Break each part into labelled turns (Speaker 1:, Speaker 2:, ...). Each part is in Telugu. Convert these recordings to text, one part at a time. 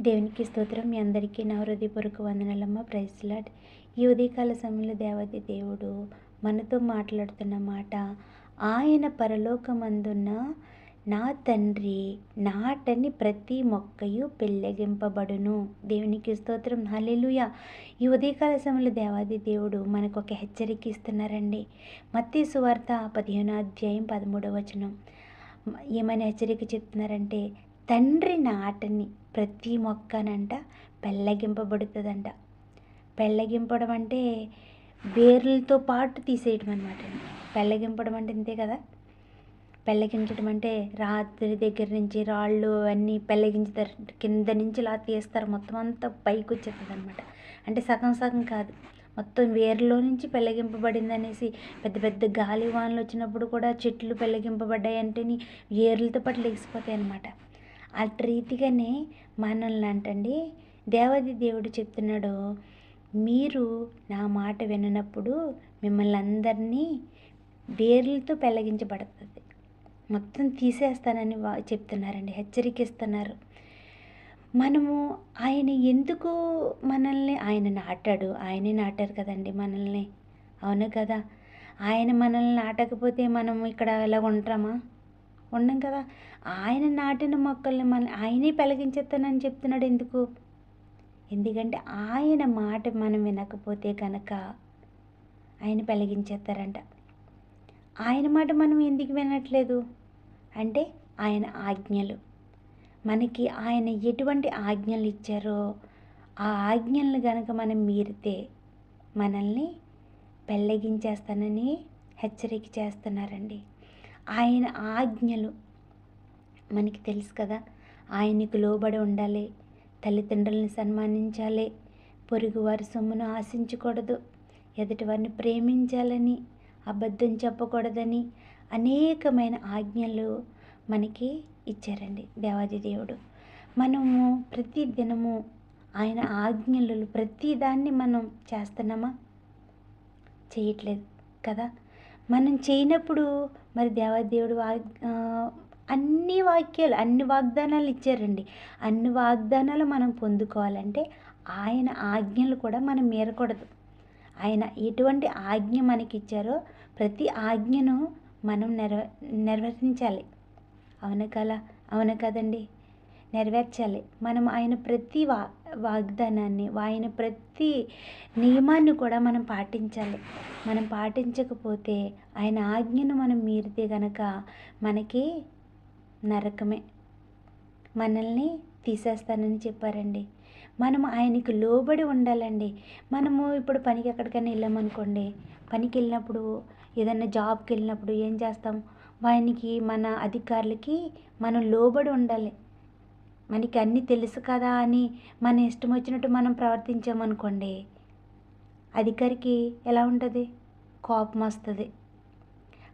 Speaker 1: దేవునికి స్తోత్రం. మీ అందరికీ నా హృదయపూర్వక వందనలమ్మ. ప్రైస్లాడ్ ఈ ఉదయకాల సమయంలో దేవతి దేవుడు మనతో మాట్లాడుతున్న మాట ఆయన పరలోకమందున్న నా తండ్రి నాటని ప్రతి మొక్కయు పెళ్ళగింపబడును దేవునికి స్తోత్రం. హలెలుయ ఈ ఉదయకాల సమయంలో దేవాది దేవుడు మనకు ఒక హెచ్చరిక ఇస్తున్నారండి. మత్తి సువార్త పదిహేను అధ్యాయం పదమూడవ వచనం. ఏమైనా హెచ్చరిక చెప్తున్నారంటే తండ్రి నాటని ప్రతి మొక్కనంట పెళ్ళగింపబడుతుందంట. పెళ్ళగింపడం అంటే వేర్లతో పాటు తీసేయడం అనమాట పెళ్ళగింపడం అంటే ఇంతే కదా? పెళ్ళగించడం అంటే రాత్రి దగ్గర నుంచి రాళ్ళు అవన్నీ పెళ్ళగించుతారు. కింద నుంచి ఇలా తీస్తారు. మొత్తం అంతా పైకి వచ్చేస్తుంది అనమాట అంటే సగం సగం కాదు. మొత్తం వేర్లో నుంచి పెళ్ళగింపబడింది అనేసి పెద్ద పెద్ద గాలి వానలు వచ్చినప్పుడు కూడా చెట్లు పెళ్ళగింపబడ్డాయి అంటేని వేర్లతో పాటు లెగిసిపోతాయి అనమాట అటు రీతిగానే మనల్ని అంటండి. దేవాది దేవుడు చెప్తున్నాడు మీరు నా మాట విననప్పుడు మిమ్మల్ని అందరినీ వేర్లతో పెళ్ళగించబడుతుంది మొత్తం తీసేస్తానని చెప్తున్నారండి. హెచ్చరికిస్తున్నారు. మనము ఆయన ఎందుకు మనల్ని ఆయన నాటాడు. ఆయనే నాటారు కదండి మనల్ని. అవును కదా? ఆయన మనల్ని నాటకపోతే మనం ఇక్కడ ఇలా ఉంటామా? ఉండం కదా. ఆయన నాటిన మొక్కల్ని మన ఆయనే పెలగించేస్తానని చెప్తున్నాడు ఎందుకు? ఎందుకంటే ఆయన మాట మనం వినకపోతే కనుక ఆయన పెలగించేస్తారంట. ఆయన మాట మనం ఎందుకు వినట్లేదు? అంటే ఆయన ఆజ్ఞలు. మనకి ఆయన ఎటువంటి ఆజ్ఞలు ఇచ్చారో ఆ ఆజ్ఞలను కనుక మనం మీరితే మనల్ని పెళ్ళగించేస్తానని హెచ్చరిక చేస్తున్నారండి. ఆయన ఆజ్ఞలు. మనకి తెలుసు కదా ఆయనకు లోబడి ఉండాలి తల్లిదండ్రులను సన్మానించాలి పొరుగువారి సొమ్మును ఆశించకూడదు ఎదుటివారిని ప్రేమించాలని అబద్ధం చెప్పకూడదని అనేకమైన ఆజ్ఞలు మనకి ఇచ్చారండి దేవాది దేవుడు. మనము ప్రతి దినము ఆయన ఆజ్ఞలు ప్రతి దాన్ని మనం చేస్తున్నామా? చేయట్లేదు కదా. మనం చేయనప్పుడు మరి దేవాదేవుడు వా అన్ని వాక్యాలు అన్ని వాగ్దానాలు ఇచ్చారండి. అన్ని వాగ్దానాలు మనం పొందుకోవాలంటే ఆయన ఆజ్ఞలు కూడా మనం మీరకూడదు. ఆయన ఎటువంటి ఆజ్ఞ మనకి ఇచ్చారో ప్రతి ఆజ్ఞను మనం నెరవే నెరవేర్చాలి. అవును కల అవును కదండి? నెరవేర్చాలి. మనం ఆయన ప్రతి వా వాగ్దానాన్ని ఆయన ప్రతి నియమాన్ని కూడా మనం పాటించాలి. మనం పాటించకపోతే ఆయన ఆజ్ఞను మనం మీరితే కనుక మనకి నరకమే. మనల్ని తీసేస్తానని చెప్పారండి. మనం ఆయనకి లోబడి ఉండాలండి. మనము ఇప్పుడు పనికి ఎక్కడికైనా వెళ్ళామనుకోండి పనికి వెళ్ళినప్పుడు ఏదైనా జాబ్కి వెళ్ళినప్పుడు ఏం చేస్తాం? ఆయనకి మన అధికారులకి మనం లోబడి ఉండాలి. మనకి అన్నీ తెలుసు కదా అని మన ఇష్టం వచ్చినట్టు మనం ప్రవర్తించామనుకోండి అధికారికి ఎలా ఉంటుంది? కోపం వస్తుంది.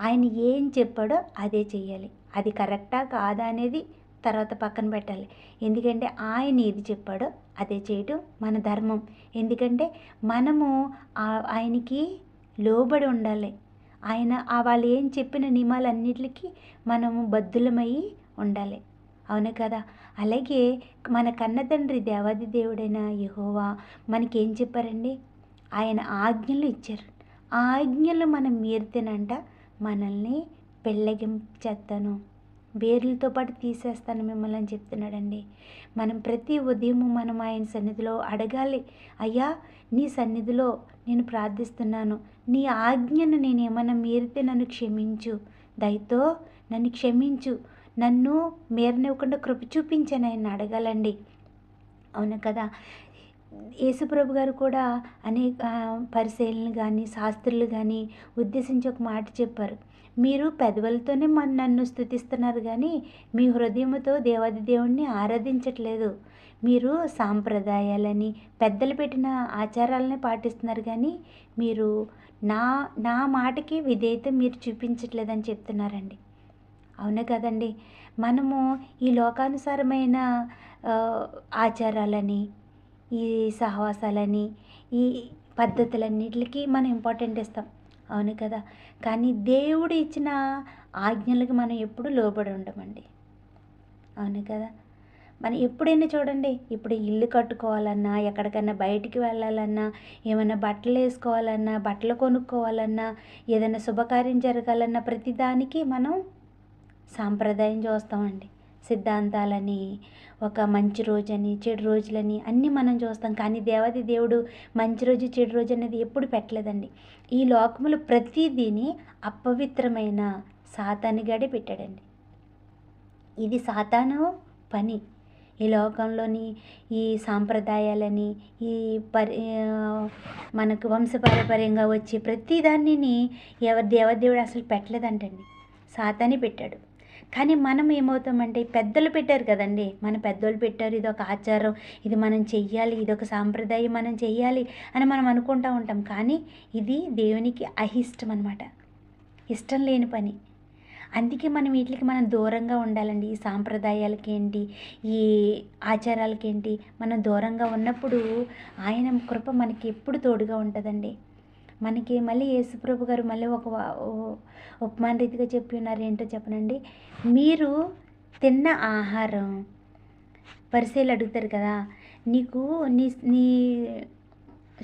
Speaker 1: ఆయన ఏం చెప్పాడో అదే చేయాలి అది కరెక్టా కాదా అనేది తర్వాత పక్కన పెట్టాలి. ఎందుకంటే ఆయన ఏది చెప్పాడో అదే చేయటం మన ధర్మం. ఎందుకంటే మనము ఆయనకి లోబడి ఉండాలి. ఆయన వాళ్ళు ఏం చెప్పిన నియమాలన్నిటికీ మనము బద్దులమయ్యి ఉండాలి. అవును కదా. అలాగే మన కన్న తండ్రి దేవాది దేవుడైన యహోవా మనకేం చెప్పారండి? ఆయన ఆజ్ఞలు ఇచ్చారు. ఆ ఆజ్ఞలు మనం మీరితేనంట మనల్ని పెళ్ళగించేస్తాను వేర్లతో పాటు తీసేస్తాను మిమ్మల్ని అని చెప్తున్నాడండి. మనం ప్రతి ఉదయం మనం ఆయన సన్నిధిలో అడగాలి. అయ్యా నీ సన్నిధిలో నేను ప్రార్థిస్తున్నాను. నీ ఆజ్ఞను నేను ఏమైనా మీరితే నన్ను క్షమించు. దయతో నన్ను క్షమించు. నన్ను మేరనివ్వకుండా కృప చూపించాను ఆయన అడగాలండి. అవును కదా. యేసుప్రభు గారు కూడా అనేక పరిశీలనలు కానీ శాస్త్రులు కానీ ఉద్దేశించి ఒక మాట చెప్పారు. మీరు పెదవులతోనే మన నన్ను స్థుతిస్తున్నారు కానీ మీ హృదయంతో దేవాది దేవుణ్ణి ఆరాధించట్లేదు. మీరు సాంప్రదాయాలని పెద్దలు పెట్టిన ఆచారాలని పాటిస్తున్నారు కానీ మీరు నా నా మాటకి విధేయత మీరు చూపించట్లేదని చెప్తున్నారండి. అవును కదండి? మనము ఈ లోకానుసారమైన ఆచారాలని ఈ సహవాసాలని ఈ పద్ధతులన్నిటికి మనం ఇంపార్టెంట్ ఇస్తాం. అవును కదా? కానీ దేవుడు ఇచ్చిన ఆజ్ఞలకు మనం ఎప్పుడు లోబడి ఉండమండి. అవును కదా? మనం ఎప్పుడైనా చూడండి ఇప్పుడు ఇల్లు కట్టుకోవాలన్నా ఎక్కడికన్నా బయటికి వెళ్ళాలన్నా ఏమైనా బట్టలు వేసుకోవాలన్నా బట్టలు కొనుక్కోవాలన్నా ఏదైనా శుభకార్యం జరగాలన్నా ప్రతిదానికి మనం సాంప్రదాయం చూస్తామండి. సిద్ధాంతాలని ఒక మంచి రోజని చెడు రోజులని అన్నీ మనం చూస్తాం. కానీ దేవాది దేవుడు మంచి రోజు చెడు రోజు అనేది ఎప్పుడు పెట్టలేదండి. ఈ లోకములు ప్రతిదీని అపవిత్రమైన సాతానిగాడే పెట్టాడండి. ఇది సాతాను పని. ఈ లోకంలోని ఈ సాంప్రదాయాలని ఈ పరి మనకు వంశపారపర్యంగా వచ్చే ప్రతి దానిని ఎవరి దేవదేవుడు అసలు పెట్టలేదంటండి. సాతాని పెట్టాడు. కానీ మనం ఏమవుతామంటే పెద్దలు పెట్టారు కదండి. మన పెద్దోళ్ళు పెట్టారు ఇది ఒక ఆచారం ఇది మనం చెయ్యాలి ఇది ఒక సాంప్రదాయం మనం చెయ్యాలి అని మనం అనుకుంటూ ఉంటాం. కానీ ఇది దేవునికి అహిష్టం అనమాట ఇష్టం లేని పని. అందుకే మనం వీటికి మనం దూరంగా ఉండాలండి. ఈ సాంప్రదాయాలకి ఏంటి ఈ ఆచారాలకి ఏంటి మనం దూరంగా ఉన్నప్పుడు ఆయన కృప మనకి ఎప్పుడు తోడుగా ఉంటుందండి. మనకి మళ్ళీ యేసుప్రభు గారు మళ్ళీ ఒక ఉపమాన రీతిగా చెప్పి ఉన్నారు. ఏంటో చెప్పనండి? మీరు తిన్న ఆహారం పరిశీలు అడుగుతారు కదా నీకు నీ నీ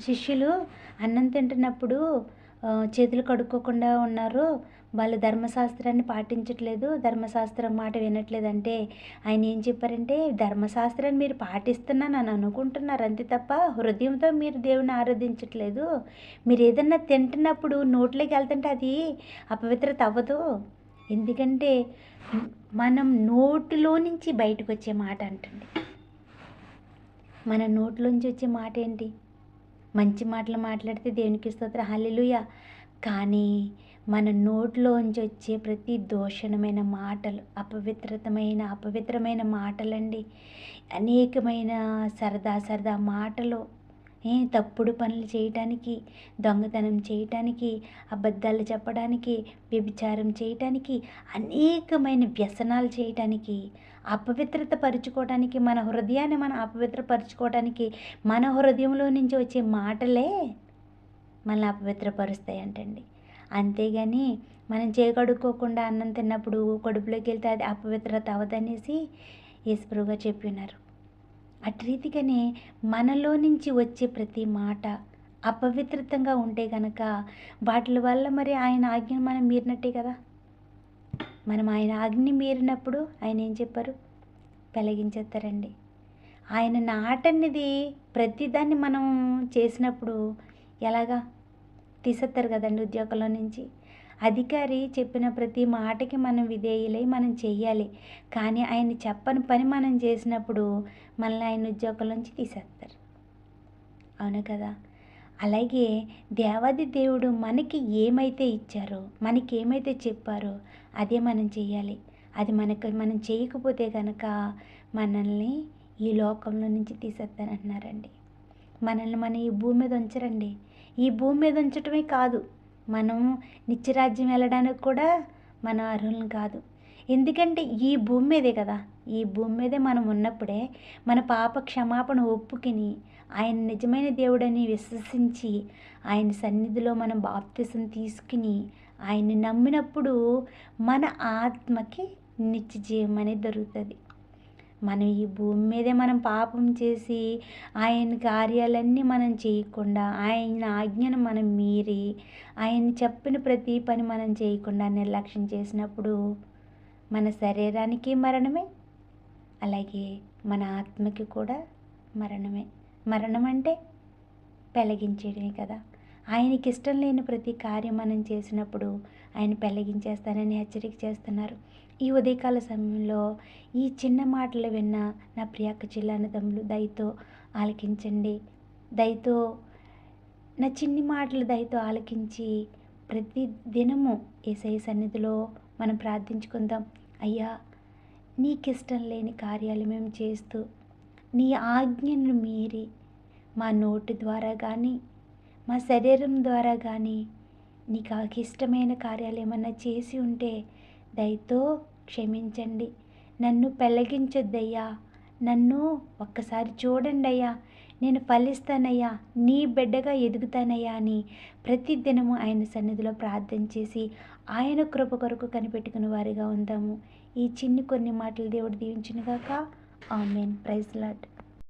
Speaker 1: శిష్యులు అన్నం తింటున్నప్పుడు చేతులు కడుక్కోకుండా ఉన్నారు వాళ్ళు ధర్మశాస్త్రాన్ని పాటించట్లేదు ధర్మశాస్త్రం మాట వినట్లేదంటే ఆయన ఏం చెప్పారంటే ధర్మశాస్త్రాన్ని మీరు పాటిస్తున్నాను అని అనుకుంటున్నారు అంతే తప్ప హృదయంతో మీరు దేవుని ఆరాధించట్లేదు. మీరు ఏదన్నా తింటున్నప్పుడు నోట్లోకి వెళ్తుంటే అది అపవిత్రత అవ్వదు. ఎందుకంటే మనం నోటిలో నుంచి బయటకు వచ్చే మాట అంటుంది. మన నోట్లోంచి వచ్చే మాట ఏంటి? మంచి మాటలు మాట్లాడితే దేవునికి స్తోత్ర. హల్లెలుయ. కానీ మన నోట్లోంచి వచ్చే ప్రతి దోషణమైన మాటలు అపవిత్రతమైన అపవిత్రమైన మాటలండి. అనేకమైన సరదా సరదా మాటలు. ఏ తప్పుడు పనులు చేయటానికి దొంగతనం చేయటానికి అబద్ధాలు చెప్పడానికి వ్యభిచారం చేయటానికి అనేకమైన వ్యసనాలు చేయటానికి అపవిత్రత పరుచుకోవడానికి మన హృదయాన్ని మనం అపవిత్రపరుచుకోవడానికి మన హృదయంలో నుంచి వచ్చే మాటలే మనల్ని అపవిత్రపరుస్తాయి అంటండి అంతేగాని మనం చేకడుక్కోకుండా అన్నం తిన్నప్పుడు కడుపులోకి వెళ్తే అది అపవిత్రత అవదనేసి యేసుప్రభుగా చెప్పి ఉన్నారు అటు రీతిగానే మనలో నుంచి వచ్చే ప్రతి మాట అపవిత్రితంగా ఉంటే కనుక వాటి వల్ల మరి ఆయన ఆజ్ఞను మనం మీరినట్టే కదా? మనం ఆయన ఆజ్ఞని మీరినప్పుడు ఆయన ఏం చెప్పారు? కలిగించేస్తారండి ఆయన నాటనిది ప్రతిదాన్ని మనం చేసినప్పుడు ఎలాగా? తీసేస్తారు కదండి ఉద్యోగంలో నుంచి. అధికారి చెప్పిన ప్రతి మాటకి మనం విధేయులై మనం చెయ్యాలి. కానీ ఆయన చెప్పని పని మనం చేసినప్పుడు మనల్ని ఆయన ఉద్యోగం నుంచి తీసేస్తారు అవును కదా? అలాగే దేవాది దేవుడు మనకి ఏమైతే ఇచ్చారో మనకి ఏమైతే చెప్పారో అదే మనం చేయాలి అది మనకు మనం చేయకపోతే కనుక మనల్ని ఈ లోకంలో నుంచి తీసేస్తానంటున్నారండి మనల్ని మనం ఈ భూమి మీద ఉంచరండి. ఈ భూమి మీద ఉంచటమే కాదు. మనం నిత్యరాజ్యం వెళ్ళడానికి కూడా మనం అర్హులం కాదు. ఎందుకంటే ఈ భూమి మీదే కదా. ఈ భూమి మీదే మనం ఉన్నప్పుడే మన పాప క్షమాపణ ఒప్పుకుని ఆయన నిజమైన దేవుడని విశ్వసించి ఆయన సన్నిధిలో మనం బాప్తిసం తీసుకుని ఆయన్ని నమ్మినప్పుడు మన ఆత్మకి నిత్య జీవం అనేది దొరుకుతుంది. మనం ఈ భూమి మీదే మనం పాపం చేసి ఆయన కార్యాలన్నీ మనం చేయకుండా ఆయన ఆజ్ఞను మనం మీరి ఆయన చెప్పిన ప్రతి పని మనం చేయకుండా నిర్లక్ష్యం చేసినప్పుడు మన శరీరానికి మరణమే. అలాగే మన ఆత్మకి కూడా మరణమే. మరణం అంటే పెళ్ళగించేయడమే కదా. ఆయనకి ఇష్టం లేని ప్రతి కార్యం మనం చేసినప్పుడు ఆయన పెళ్ళగించేస్తానని హెచ్చరిక చేస్తున్నారు. ఈ ఉదయకాల సమయంలో ఈ చిన్న మాటలు విన్న నా ప్రియక్క చిల్లన్నదమ్ములు దయతో ఆలకించండి. దయతో నా చిన్ని మాటలు దయతో ఆలకించి ప్రతి దినము ఏసై సన్నిధిలో మనం ప్రార్థించుకుందాం. అయ్యా నీకిష్టం లేని కార్యాలు మేము చేస్తూ నీ ఆజ్ఞను మీరి మా నోటి ద్వారా కానీ మా శరీరం ద్వారా కానీ నీకు ఇష్టమైన కార్యాలు ఏమన్నా చేసి ఉంటే దయతో క్షమించండి. నన్ను పెళ్ళగించొద్దయ్యా నన్ను ఒక్కసారి చూడండి అయ్యా నేను ఫలిస్తానయ్యా. నీ బిడ్డగా ఎదుగుతానయ్యా అని ప్రతి దినము ఆయన సన్నిధిలో ప్రార్థన చేసి ఆయన కృప కొరకు కనిపెట్టుకుని వారిగా ఉందాము ఈ చిన్ని కొన్ని మాటలు దేవుడు దీవించినగాక. ఆమెన్. Praise lot